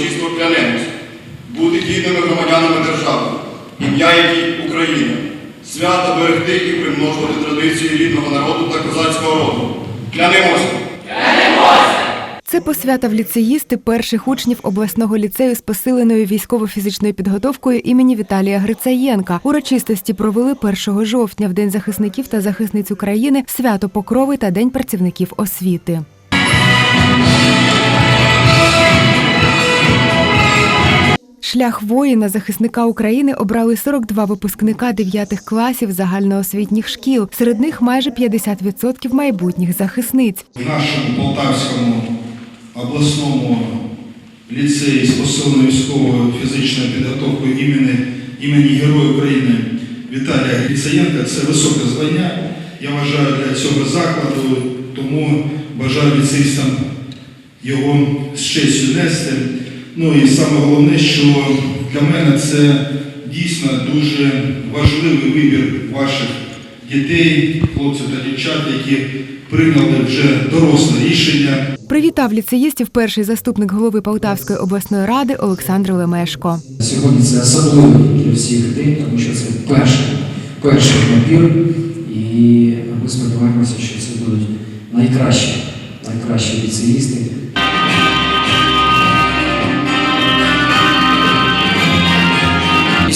урочисто клянемось бути гідними громадянами держави, ім'я якій Україна, свято берегти і примножувати традиції рідного народу та козацького роду. Клянемося! Це посвята в ліцеїсти перших учнів обласного ліцею з посиленою військово-фізичною підготовкою імені Віталія Грицаєнка. Урочистості провели 1 жовтня в День захисників та захисниць України, свято Покрови та День працівників освіти. Шлях воїна захисника України обрали 42 випускника 9 класів загальноосвітніх шкіл. Серед них майже 50% майбутніх захисниць. В нашому Полтавському обласному ліцеї з посиленою військовою фізичною підготовкою імені, імені Героя України Віталія Грицаєнка це високе звання. Я вважаю для цього закладу, тому бажаю ліцеїстам його з честю нести. Ну і саме головне, що для мене це дійсно дуже важливий вибір ваших дітей, хлопців та дівчат, які прийняли вже доросле рішення. Привітав ліцеїстів перший заступник голови Полтавської обласної ради Олександр Лемешко. Сьогодні це особливий для всіх день, тому що це перший, перший набір, і ми сподіваємося, що це будуть найкращі, найкращі ліцеїсти.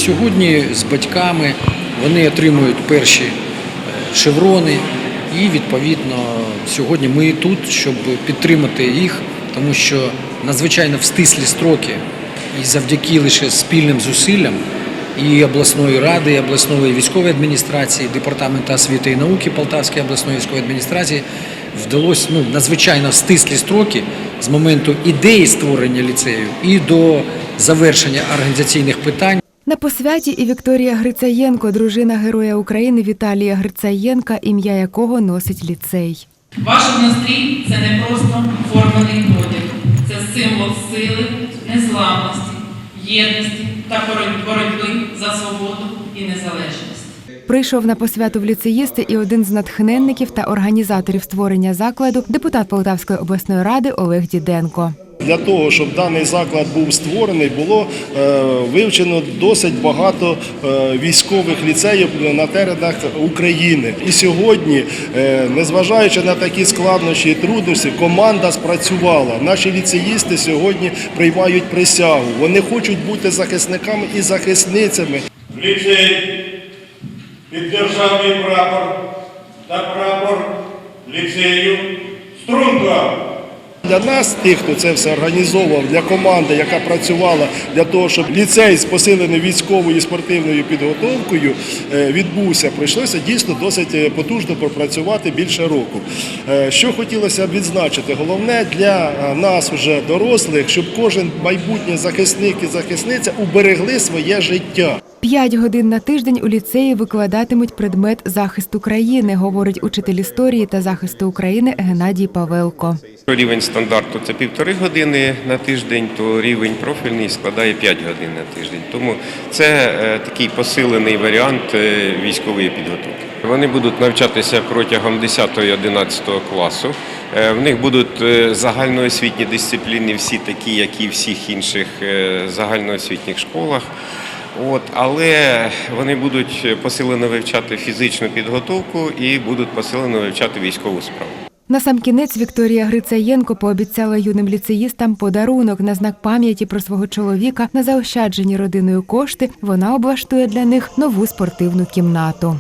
Сьогодні з батьками вони отримують перші е, шеврони, і відповідно сьогодні ми тут, щоб підтримати їх, тому що надзвичайно в стислі строки, і завдяки лише спільним зусиллям і обласної ради, і обласної військової адміністрації, департаменту освіти і науки Полтавської обласної військової адміністрації вдалося ну, надзвичайно стислі строки з моменту ідеї створення ліцею і до завершення організаційних питань. На посвяті і Вікторія Грицаєнко, дружина Героя України Віталія Грицаєнка, ім'я якого носить ліцей. Ваш настрій це не просто формений одяг, це символ сили, незламності, єдності та боротьби за свободу і незалежність. Прийшов на посвяту в ліцеїсти і один з натхненників та організаторів створення закладу, депутат Полтавської обласної ради Олег Діденко. Для того, щоб даний заклад був створений, було е, вивчено досить багато е, військових ліцеїв на теренах України. І сьогодні, е, незважаючи на такі складнощі і трудності, команда спрацювала. Наші ліцеїсти сьогодні приймають присягу. Вони хочуть бути захисниками і захисницями. ліцей під державний прапор та прапор ліцею Струнка. Для нас, тих, хто це все організовував, для команди, яка працювала для того, щоб ліцей з посиленою військовою і спортивною підготовкою е, відбувся, прийшлося дійсно досить е, потужно пропрацювати більше року. Е, Що хотілося б відзначити, головне для нас, уже дорослих, щоб кожен майбутній захисник і захисниця уберегли своє життя. П'ять годин на тиждень у ліцеї викладатимуть предмет захист України, говорить учитель історії та захисту України Геннадій Павелко. Рівень стандарту це півтори години на тиждень, то рівень профільний складає 5 годин на тиждень. Тому це е, такий посилений варіант е, військової підготовки. Вони будуть навчатися протягом 10-11 класу. Е, В них будуть загальноосвітні дисципліни, всі такі, як і всіх інших загальноосвітніх школах. От, але вони будуть посилено вивчати фізичну підготовку і будуть посилено вивчати військову справу. На сам кінець Вікторія Грицаєнко пообіцяла юним ліцеїстам подарунок на знак пам'яті про свого чоловіка на заощаджені родиною кошти. Вона облаштує для них нову спортивну кімнату.